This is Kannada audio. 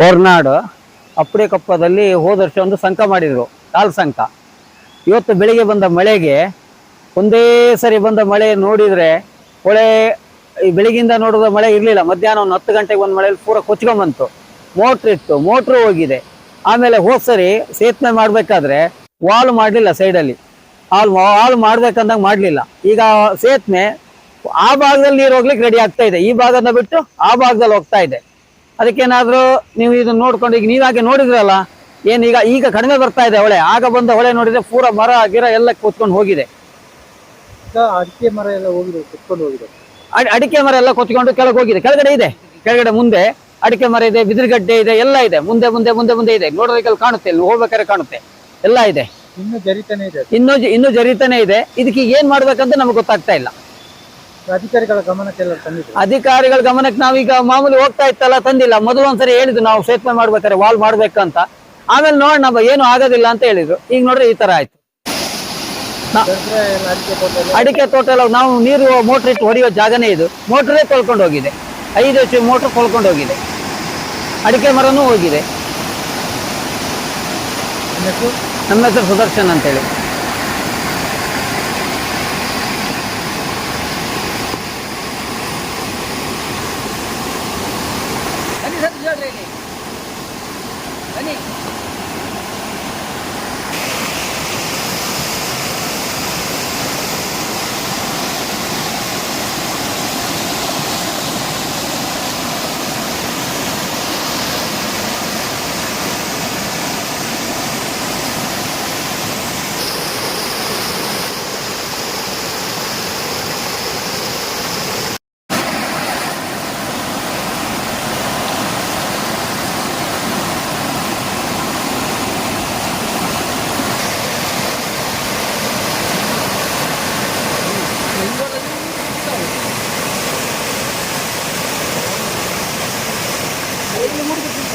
ಹೊರನಾಡು ಅಪ್ಪಡೆ ಕಪ್ಪದಲ್ಲಿ ಹೋದ ವರ್ಷ ಒಂದು ಸಂಕ ಮಾಡಿದ್ರು, ಕಾಲ್ ಸಂಕ. ಇವತ್ತು ಬೆಳಿಗ್ಗೆ ಬಂದ ಮಳೆಗೆ ಒಂದೇ ಸರಿ ಬಂದ ಮಳೆ ನೋಡಿದ್ರೆ ಹೊಳೆ ಈ ಬೆಳಿಗ್ಗಿಂದ ನೋಡಿದ ಮಳೆ ಇರಲಿಲ್ಲ. ಮಧ್ಯಾಹ್ನ ಒಂದು ಹತ್ತು ಗಂಟೆಗೆ ಒಂದು ಮಳೆಯಲ್ಲಿ ಪೂರ ಕೊಚ್ಕೊಂಬಂತು. ಮೋಟ್ರ್ ಇತ್ತು, ಮೋಟ್ರು ಹೋಗಿದೆ. ಆಮೇಲೆ ಹೋದ್ ಸರಿ ಸೇತುವೆ ಮಾಡಬೇಕಾದ್ರೆ ವಾಲ್ ಮಾಡಲಿಲ್ಲ ಸೈಡಲ್ಲಿ ಹಾಲ್ ಹಾಲ್ ಮಾಡ್ಬೇಕಂದಾಗ ಮಾಡಲಿಲ್ಲ. ಈಗ ಸೇತುವೆ ಆ ಭಾಗದಲ್ಲಿ ನೀರು ಹೋಗ್ಲಿಕ್ಕೆ ರೆಡಿ ಆಗ್ತಾ ಇದೆ. ಈ ಭಾಗನ ಬಿಟ್ಟು ಆ ಭಾಗದಲ್ಲಿ ಹೋಗ್ತಾ ಇದೆ. ಅದಕ್ಕೇನಾದ್ರೂ ನೀವು ಇದನ್ನ ನೋಡ್ಕೊಂಡು ಈಗ ನೀವಾಗೆ ನೋಡಿದ್ರಲ್ಲ ಏನ್ ಈಗ ಈಗ ಕಡಿಮೆ ಬರ್ತಾ ಇದೆ ಹೊಳೆ. ಆಗ ಬಂದ ಹೊಳೆ ನೋಡಿದ್ರೆ ಪೂರ ಮರ ಗಿರ ಎಲ್ಲ ಕೂತ್ಕೊಂಡು ಹೋಗಿದೆ. ಅಡಿಕೆ ಮರ ಎಲ್ಲ ಹೋಗಿದೆ ಕೂತ್ಕೊಂಡು ಹೋಗಿದೆ. ಅಡ್- ಅಡಿಕೆ ಮರ ಎಲ್ಲ ಕೊತ್ಕೊಂಡು ಕೆಳಗೆ ಹೋಗಿದೆ. ಕೆಳಗಡೆ ಇದೆ. ಕೆಳಗಡೆ ಮುಂದೆ ಅಡಿಕೆ ಮರ ಇದೆ ಬಿದಿರುಗಡ್ಡೆ ಇದೆ ಎಲ್ಲ ಇದೆ. ಮುಂದೆ ಮುಂದೆ ಮುಂದೆ ಮುಂದೆ ಇದೆ. ನೋಡೋದಕ್ಕೆ ಕಾಣುತ್ತೆ ಇಲ್ಲಿ ಹೋಗ್ಬೇಕಾದ್ರೆ ಕಾಣುತ್ತೆ. ಎಲ್ಲ ಇದೆ. ಇನ್ನು ಜರಿತಾನೆ ಇದೆ ಇನ್ನೂ ಇನ್ನೂ ಜರಿತಾನೆ ಇದೆ. ಇದಕ್ಕೆ ಏನ್ ಮಾಡ್ಬೇಕಂತ ನಮ್ಗೆ ಗೊತ್ತಾಗ್ತಾ ಇಲ್ಲ. ಅಧಿಕಾರಿಗಳ ಗಮನಕ್ಕೆಲ್ಲ ತಂದಿದೆ ಅಧಿಕಾರಿಗಳ ಗಮನಕ್ಕೆ ನಾವೀಗ ಮಾಮೂಲಿ ಹೋಗ್ತಾ ಇತ್ತಲ್ಲ ತಂದಿಲ್ಲ. ಮೊದಲು ಒಂದ್ಸರಿ ಹೇಳಿದ್ದು ನಾವು ಸೇತುವೆ ಮಾಡ್ಬೇಕಾದ್ರೆ ವಾಲ್ ಮಾಡ್ಬೇಕಂತ. ಆಮೇಲೆ ನೋಡೋಣ ಏನು ಆಗೋದಿಲ್ಲ ಅಂತ ಹೇಳಿದ್ರು. ಈಗ ನೋಡ್ರಿ ಈ ತರ ಆಯ್ತು. ಅಡಿಕೆ ತೋಟ ಎಲ್ಲ ನಾವು ನೀರು ಮೋಟರ್ ಇಟ್ಟು ಹೊಡೆಯೋ ಜಾಗನೇ ಇದು. ಮೋಟ್ರೇ ತೊಳ್ಕೊಂಡು ಹೋಗಿದೆ. ಐದು ಹೆಚ್ಚು ಮೋಟ್ರ್ ಕೊಳ್ಕೊಂಡು ಹೋಗಿದೆ. ಅಡಿಕೆ ಮರನೂ ಹೋಗಿದೆ. ನಮ್ಮ ಹೆಸರು? Dani.